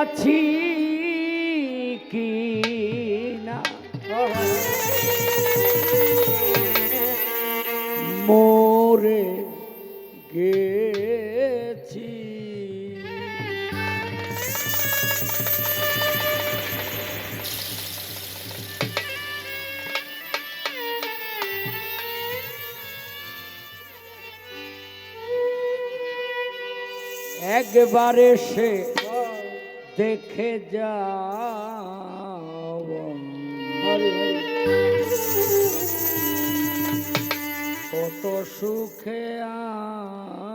আছি কি না? মোরে গেছি। একবার এসে দেখে যাও। কত সুখে আছি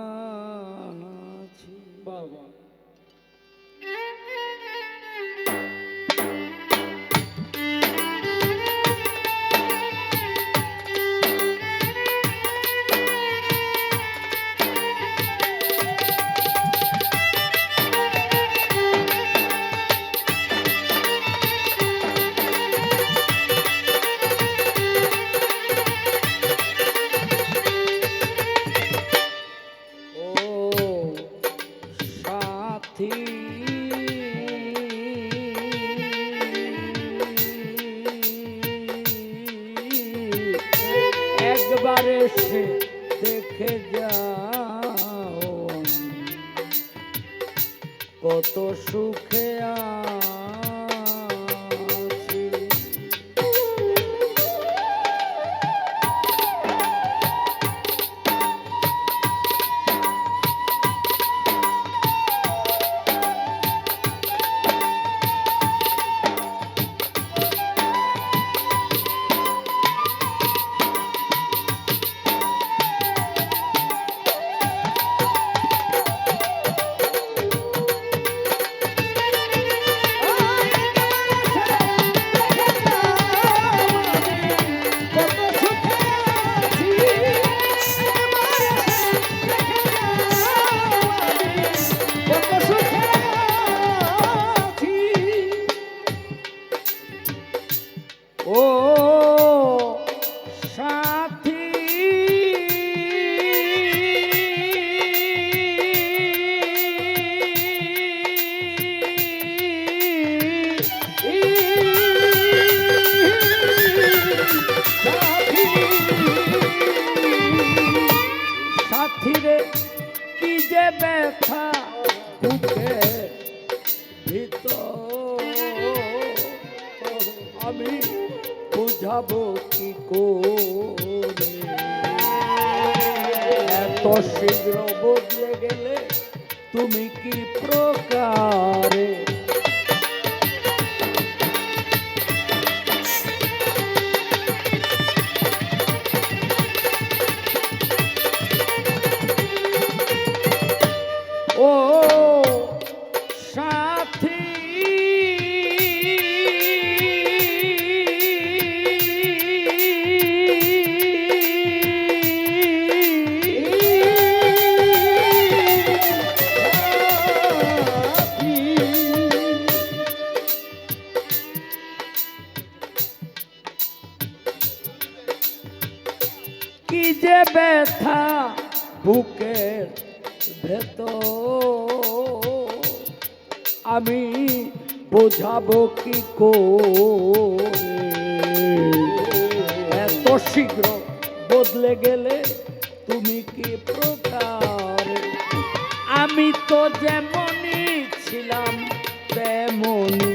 ও সাথী। সাথীরে কি যে ব্যথা বুকে বুঝাবো কি এত শীঘ্র বদলে গেলে তুমি কি প্রকারে আমি বোঝাবো কি করে? এত শীঘ্র বদলে গেলে তুমি কি প্রকার? আমি তো যেমনই ছিলাম, তেমনই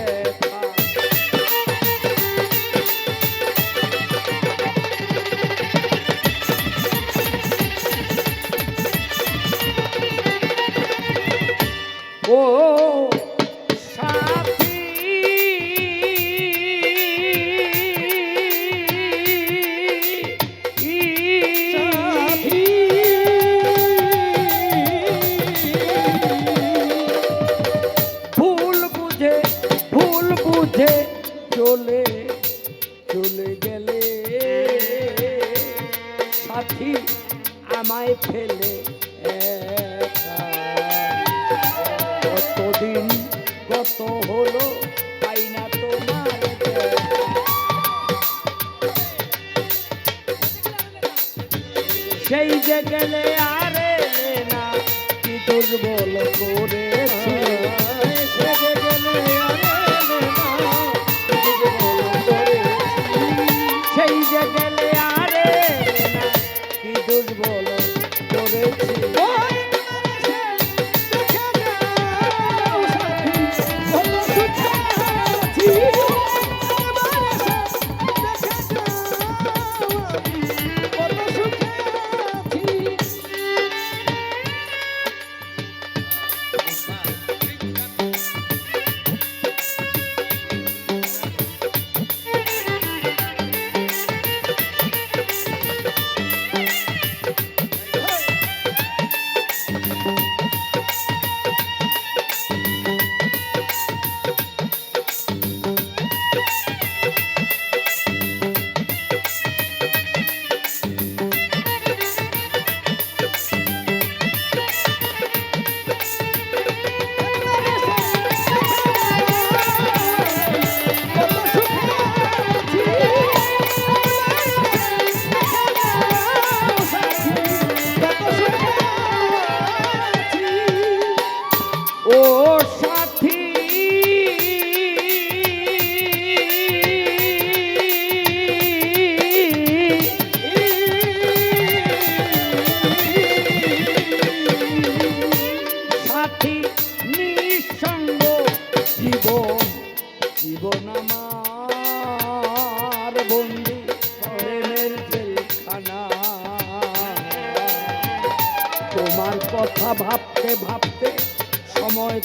আমায় ফেলে। কতদিন কত হলো সেই যে গেলে আরে না কি দুর্বল করেছি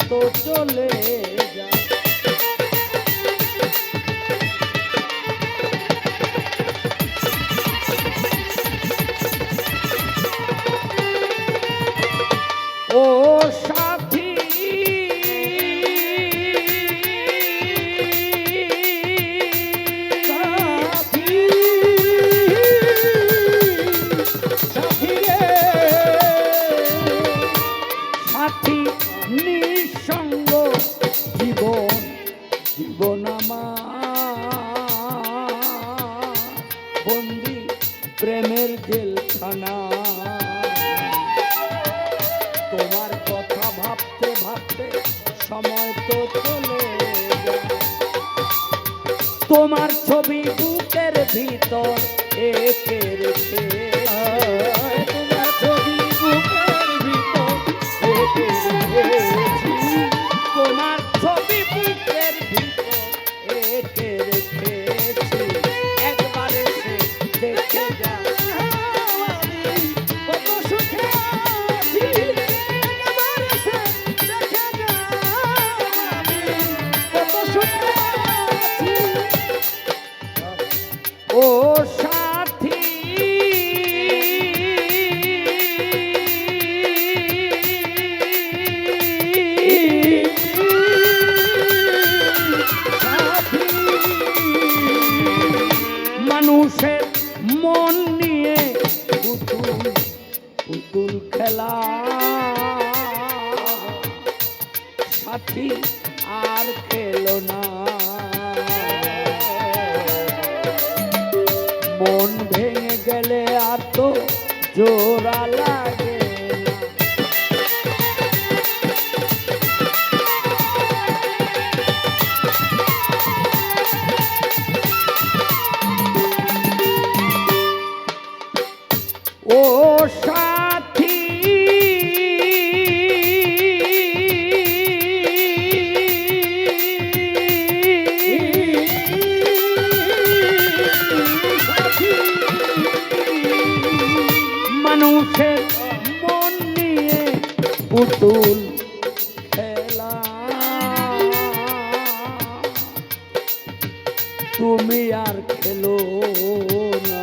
তো চলে নিঃসঙ্গ জীবন জীবন বন্দি প্রেমের জেলখানা। তোমার কথা ভাবতে ভাবতে সময় তো চলে তোমার ছবি বুকের ভিতর একে রেখে মানুষের মন নিয়ে পুতুল পুতুল খেলা। সাথী আর খেলো না। মন ভেঙে গেলে আর তো জোড়া পুতুল খেলা। তুমি আর খেলো না।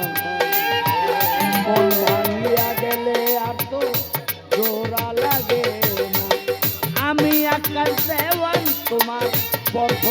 ভাঙিয়া গেলে আর তো লাগে আমি আকাশ দেওয়ান তোমার পথ